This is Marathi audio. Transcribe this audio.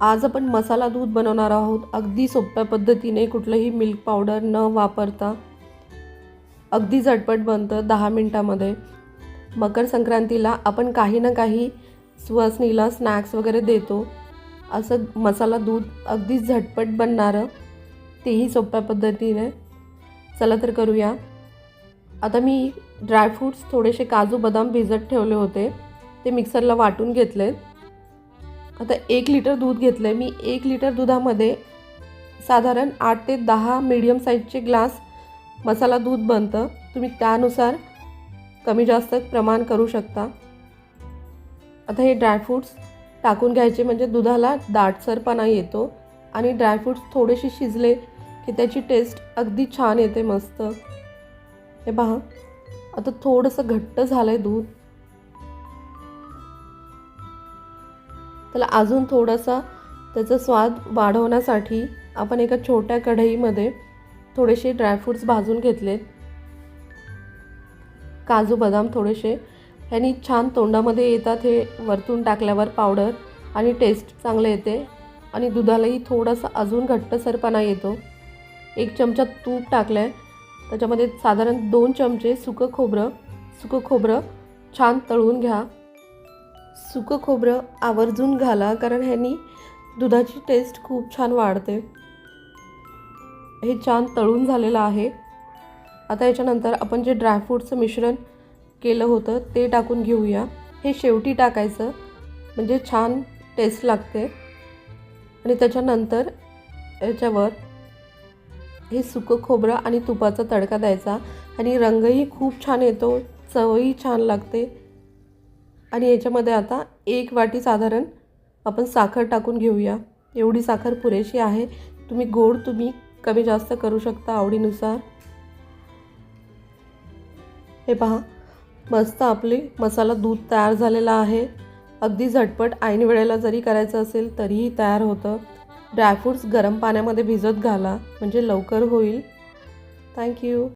आज आपण मसाला दूध बनवणार आहोत. अगदी सोप्या पद्धतीने कुठलंही मिल्क पावडर न वापरता. अगदी झटपट बनतं दहा मिनटामध्ये. मकर संक्रांतीला आपण काही ना काही सुवासनीला स्नॅक्स वगैरे देतो. असं मसाला दूध अगदी झटपट बनणारं तेही सोप्या पद्धतीने. चला तर करूया. आता मी ड्रायफ्रूट्स थोडेसे काजू बदाम भिजत ठेवले होते. ते मिक्सरला वाटून घेतलेत. आता एक लिटर दूध घेतलं आहे मी एक लिटर दुधामध्ये साधारण आठ ते दहा मीडियम साईजचे ग्लास मसाला दूध बनतं. तुम्ही त्यानुसार कमी जास्त प्रमाण करू शकता. आता हे ड्रायफ्रूट्स टाकून घ्यायचे म्हणजे दुधाला दाटसरपणा येतो आणि ड्रायफ्रूट्स थोडेसे शिजले की त्याची टेस्ट अगदी छान येते मस्त. हे पहा आता थोडंसं घट्ट झालं आहे दूध. त्याला अजून थोडासा त्याचा स्वाद वाढवण्यासाठी आपण एका छोट्या कढईमध्ये थोडेसे ड्रायफ्रूट्स भाजून घेतलेत. काजू बदाम थोडेसे. ह्यानी छान तोंडामध्ये येतात हे वरतून टाकल्यावर पावडर आणि टेस्ट चांगले येते आणि दुधालाही थोडासा अजून घट्टसरपणा येतो. एक चमचा तूप टाकलं आहे त्याच्यामध्ये साधारण दोन चमचे सुकं खोबरं. सुकं खोबरं छान तळून घ्या. सुकं खोबरं आवर्जून घाला कारण ह्यानी दुधाची टेस्ट खूप छान वाढते. हे छान तळून झालेलं आहे. आता याच्यानंतर आपण जे ड्रायफ्रूटचं मिश्रण केलं होतं ते टाकून घेऊया. हे शेवटी टाकायचं म्हणजे छान टेस्ट लागते. आणि त्याच्यानंतर याच्यावर हे सुकं खोबरं आणि तुपाचा तडका द्यायचा. आणि रंगही खूप छान येतो चवही छान लागते. आणि याच्यामध्ये आता एक वाटी साधारण आपण साखर टाकून घेऊया. एवढी साखर पुरेशी आहे. तुम्ही गोड तुम्ही कमी जास्त करू शकता आवडीनुसार. हे पहा मस्त आपले मसाला दूध तयार झालेला आहे. अगदी झटपट ऐन वेळेला जरी करायचं असेल तरीही तयार होतं. ड्रायफ्रूट्स गरम पाण्यामध्ये भिजत घाला म्हणजे लवकर होईल. थँक्यू